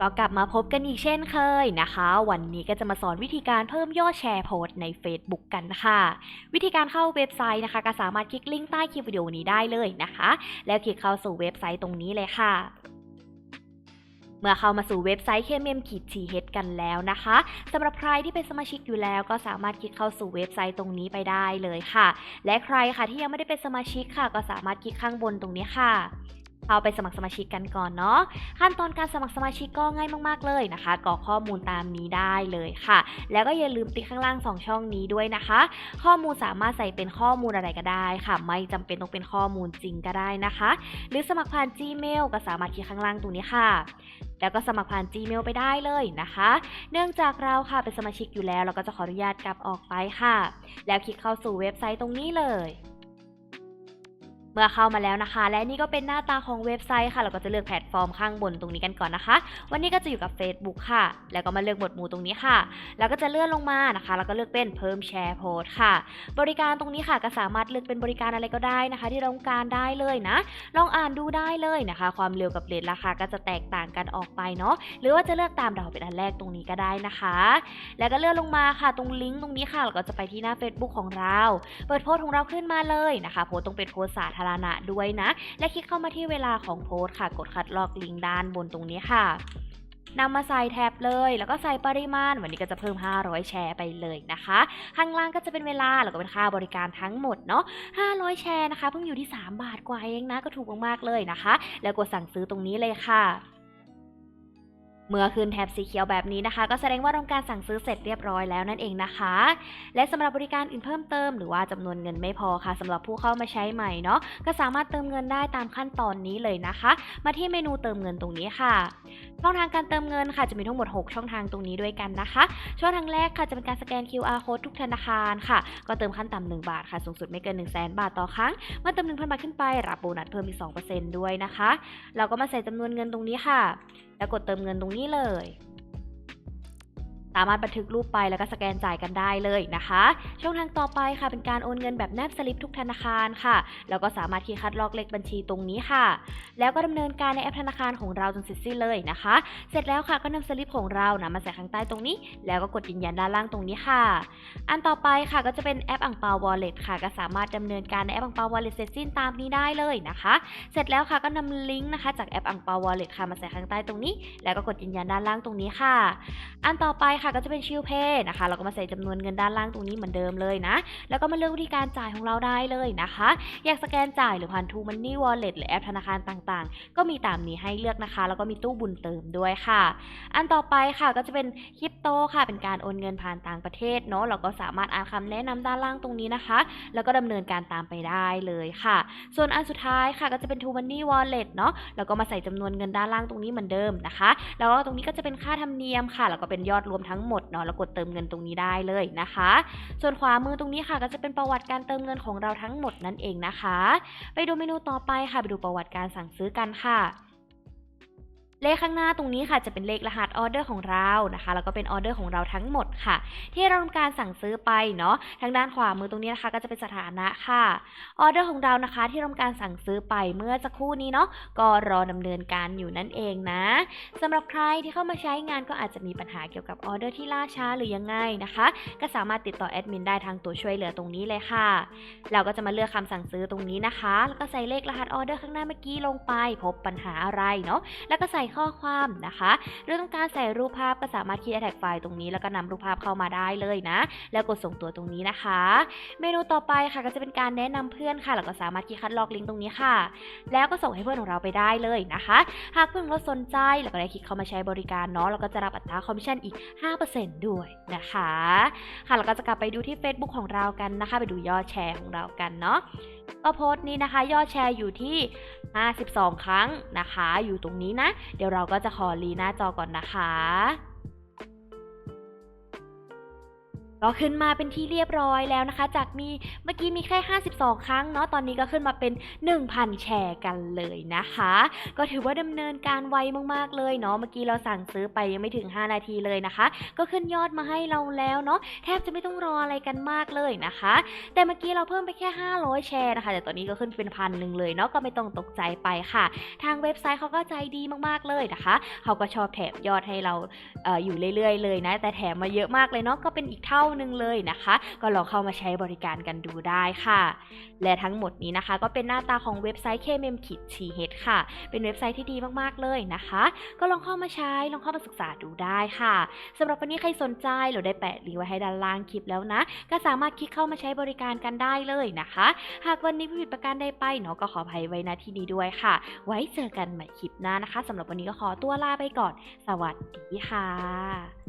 ก็กลับมาพบกันอีกเช่นเคยนะคะ วันนี้ก็จะมาสอนวิธีการเพิ่มยอดแชร์โพสต์ใน Facebook กันค่ะ วิธีการเข้าเว็บไซต์นะคะ ก็สามารถคลิกลิงก์ใต้คลิปวิดีโอนี้ได้เลยนะคะ แล้วคลิกเข้าสู่เว็บไซต์ตรงนี้เลยค่ะเมื่อเข้ามาสู่เว็บไซต์ KMM ขีด TH กันแล้วนะคะสำหรับใครที่เป็นสมาชิกอยู่แล้วก็สามารถคลิกเข้าสู่เว็บไซต์ตรงนี้ไปได้เลยค่ะ และใครค่ะที่ยังไม่ได้เป็นสมาชิกค่ะ ก็สามารถคลิกข้างบนตรงนี้ค่ะ เข้าไปสมัครสมาชิกกันก่อนเนาะขั้นตอนการสมัครสมาชิกก็ง่ายมาก ๆ เลยนะคะกรอกข้อมูลตามนี้ได้เลยค่ะ แล้วก็อย่าลืมติ๊กข้างล่าง 2 ช่องนี้ด้วยนะคะ ข้อมูลสามารถใส่เป็นข้อมูลอะไรก็ได้ค่ะ ไม่จำเป็นต้องเป็นข้อมูลจริงก็ได้นะคะ หรือสมัครผ่าน Gmail ก็สามารถคลิกข้างล่างตรงนี้ค่ะแล้วก็สมัครผ่าน Gmail ไปได้เลยนะคะ เนื่องจากเราค่ะเป็นสมาชิกอยู่แล้ว เราก็จะขออนุญาตกลับออกไปค่ะ แล้วคลิกเข้าสู่เว็บไซต์ตรงนี้เลย เมื่อเข้ามาแล้วนะคะ และนี่ก็เป็นหน้าตาของเว็บไซต์ค่ะ เราก็จะเลือกแพลตฟอร์มข้างบนตรงนี้กันก่อนนะคะ วันนี้ก็จะอยู่กับ Facebook ค่ะ แล้วก็มาเลือกหมวดหมู่ตรงนี้ค่ะ แล้วก็จะเลื่อนลงมานะคะ แล้วก็เลือกเป็นเพิ่มแชร์โพสต์ค่ะ บริการตรงนี้ค่ะก็สามารถเลือกเป็นบริการอะไรก็ได้นะคะ ที่เราต้องการได้เลยนะ ลองอ่านดูได้เลยนะคะ ความเร็วกับเรทราคาก็จะแตกต่างกันออกไปเนาะ หรือว่าจะเลือกตามดาวเป็นอันแรกตรงนี้ก็ได้นะคะ แล้วก็เลื่อนลงมาค่ะ ตรงลิงก์ตรงนี้ค่ะ เราก็จะไปที่หน้า Facebook ของเรา เปิดโพสต์ของเราขึ้นมาเลยนะคะ โพสต์ต้องเป็นโพสต์สาธารณะด้วยนะ และคลิกเข้ามาที่เวลาของโพสต์ค่ะ กดคัดลอกลิงก์ด้านบนตรงนี้ค่ะนำมาใส่แท็บเลย แล้วก็ใส่ปริมาณ วันนี้ก็จะเพิ่ม 500 แชร์ไปเลยนะคะ ข้างล่างก็จะเป็นเวลา แล้วก็เป็นค่าบริการทั้งหมดเนาะ 500 แชร์นะคะ เพิ่งอยู่ที่ 3 บาทกว่าเองนะ ก็ถูกมากๆเลยนะคะ แล้วกดสั่งซื้อตรงนี้เลยค่ะ เมื่อขึ้นแถบสีเขียวแบบนี้นะคะ ก็แสดงว่าทำการสั่งซื้อเสร็จเรียบร้อยแล้วนั่นเองนะคะ และสำหรับบริการอื่นเพิ่มเติมหรือว่าจำนวนเงินไม่พอค่ะสำหรับผู้เข้ามาใช้ใหม่เนาะก็สามารถเติมเงินได้ตามขั้นตอนนี้เลยนะคะ มาที่เมนูเติมเงินตรงนี้ค่ะ ช่องทางการเติมเงินค่ะจะมีทั้งหมด 6 ช่องทางตรงนี้ด้วยกันนะคะ ช่องทางแรกค่ะจะเป็นการสแกน QR code ทุกธนาคารค่ะ ก็เติมขั้นต่ำ1บาทค่ะ สูงสุดไม่เกิน 1 0 0 0 0แบาทต่อครั้ง เมื่อเติม1,000 บาทขึ้นไป รับโบนัสเพิ่มอีก 2%ด้วยนะคะ เราก็มาใส่จำนวนเงินตรงนี้ค่ะ แล้วกดเติมเงินตรงนี้เลยามารถบันทึกรูปไปแล้วก็สแกนจ่ายกันได้เลยนะคะ ช่องทางต่อไปค่ะเป็นการโอนเงินแบบแนบสลิปทุกธนาคารค่ะ แล้วก็สามารถคีย์คัดลอกเลขบัญชีตรงนี้ค่ะ แล้วก็ดำเนินการในแอปธนาคารของเราจนเสร็จสิ้นเลยนะคะ เสร็จแล้วค่ะก็นำสลิปของเรานะมาใส่ข้างใต้ตรงนี้ แล้วก็กดยืนยันด้านล่างตรงนี้ค่ะ อันต่อไปค่ะก็จะเป็นแอปอังเปาวอลเล็ตค่ะ ก็สามารถดำเนินการในแอปอังเปาวอลเล็ตเสร็จสิ้นตามนี้ได้เลยนะคะ เสร็จแล้วค่ะก็นำลิงก์นะคะจากแอปอังเปาวอลเล็ตค่ะมาใส่ข้างใต้ตรงนี้ แล้วก็กดยืนยันด้านล่างตรงนี้ค่ะ อันต่อไปค่ะค่ะก็จะเป็นชิลเพย์นะคะ เราก็มาใส่จำนวนเงินด้านล่างตรงนี้เหมือนเดิมเลยนะ แล้วก็มาเลือกวิธีการจ่ายของเราได้เลยนะคะ อยากสแกนจ่ายหรือผ่านทูมันนี่วอลเล็ตหรือแอปธนาคารต่างๆ ก็มีตามนี้ให้เลือกนะคะ แล้วก็มีตู้บุญเติมด้วยค่ะ อันต่อไปค่ะก็จะเป็นคริปโตค่ะ เป็นการโอนเงินผ่านต่างประเทศเนาะ เราก็สามารถอ่านคำแนะนำด้านล่างตรงนี้นะคะ แล้วก็ดำเนินการตามไปได้เลยค่ะ ส่วนอันสุดท้ายค่ะก็จะเป็น True Money Wallet เนาะ แล้วก็มาใส่จำนวนเงินด้านล่างตรงนี้เหมือนเดิมนะคะ แล้วก็ตรงนี้ก็จะเป็นค่าธรรมเนียมค่ะ แล้วก็เป็นยอดรวมทั้งงหมดเนาะแล้วกดเติมเงินตรงนี้ได้เลยนะคะ ส่วนขวามือตรงนี้ค่ะ ก็จะเป็นประวัติการเติมเงินของเราทั้งหมดนั่นเองนะคะ ไปดูเมนูต่อไปค่ะ ไปดูประวัติการสั่งซื้อกันค่ะ เลขข้างหน้าตรงนี้ค่ะจะเป็นเลขรหัสออเดอร์ของเรานะคะ แล้วก็เป็นออเดอร์ของเราทั้งหมดค่ะ ที่เราทำการสั่งซื้อไปเนาะทางด้านขวามือตรงนี้นะคะก็จะเป็นสถานะค่ะออเดอร์ของเรานะคะ ที่ทำการสั่งซื้อไปเมื่อสักครู่นี้เนาะก็รอดำเนินการอยู่นั่นเองนะสำหรับใครที่เข้ามาใช้งานก็อาจจะมีปัญหาเกี่ยวกับออเดอร์ที่ล่าช้าหรือยังไงนะคะ ก็สามารถติดต่อแอดมินได้ทางตัวช่วยเหลือตรงนี้เลยค่ะ เราก็จะมาเลือกคำสั่งซื้อตรงนี้นะคะ แล้วก็ใส่เลขรหัสออเดอร์ข้างหน้าเมื่อกี้ลงไป พบปัญหาอะไรเนาะแล้วก็ใส่ข้อความนะคะ หรือต้องการใส่รูปภาพก็สามารถคีย์แท็กไฟล์ตรงนี้แล้วก็นำรูปภาพเข้ามาได้เลยนะ แล้วกดส่งตัวตรงนี้นะคะ เมนูต่อไปค่ะก็จะเป็นการแนะนำเพื่อนค่ะแล้วก็สามารถคีย์คัดลอกลิงก์ตรงนี้ค่ะ แล้วก็ส่งให้เพื่อนของเราไปได้เลยนะคะ หากเพื่อนเราสนใจแล้วก็ได้คลิกเข้ามาใช้บริการเนาะเราก็จะรับอัตราคอมมิชชั่นอีก 5%ด้วยนะคะ ค่ะแล้วก็จะกลับไปดูที่ Facebook ของเรากันนะคะ ไปดูยอดแชร์ของเรากันเนาะก็โพสต์นี้นะคะ ยอดแชร์อยู่ที่ 52 ครั้งนะคะ อยู่ตรงนี้นะเดี๋ยวเราก็จะขอรีหน้าจอก่อนนะคะ ก็ขึ้นมาเป็นที่เรียบร้อยแล้วนะคะ จากมีเมื่อกี้มีแค่ 52 ครั้งเนาะตอนนี้ก็ขึ้นมาเป็น 1,000 แชร์กันเลยนะคะ ก็ถือว่าดำเนินการไวมากๆเลยเนาะเมื่อกี้เราสั่งซื้อไปยังไม่ถึง 5 นาทีเลยนะคะ ก็ขึ้นยอดมาให้เราแล้วเนาะแทบจะไม่ต้องรออะไรกันมากเลยนะคะ แต่เมื่อกี้เราเพิ่มไปแค่ 500 แชร์นะคะ แต่ตอนนี้ก็ขึ้นเป็นพันหนึ่งเลยเนาะก็ไม่ต้องตกใจไปค่ะ ทางเว็บไซต์เขาก็ใจดีมากๆเลยนะคะเขาก็ชอบแถมยอดให้เราอออยู่เรื่อยๆเลยนะ แต่แถมมาเยอะมากเลยเนาะก็เป็นอีกเท่านึงเลยนะคะ ก็ลองเข้ามาใช้บริการกันดูได้ค่ะ และทั้งหมดนี้นะคะ ก็เป็นหน้าตาของเว็บไซต์ KMM k i t h ค่ะ เป็นเว็บไซต์ที่ดีมากๆเลยนะคะ ก็ลองเข้ามาใช้ลองเข้ามาศึกษาดูได้ค่ะสำหรับวันนี้ใครสนใจเราได้แปะลิงก์ไว้ให้ด้านล่างคลิปแล้วนะ ก็สามารถคลิกเข้ามาใช้บริการกันได้เลยนะคะ หากวันนี้ผิดประการใดไปเนาะก็ขออภัยไว้ณที่นี้ด้วยค่ะ ไว้เจอกันใหม่คลิปหน้านะคะสำหรับวันนี้ก็ขอตัวลาไปก่อน สวัสดีค่ะ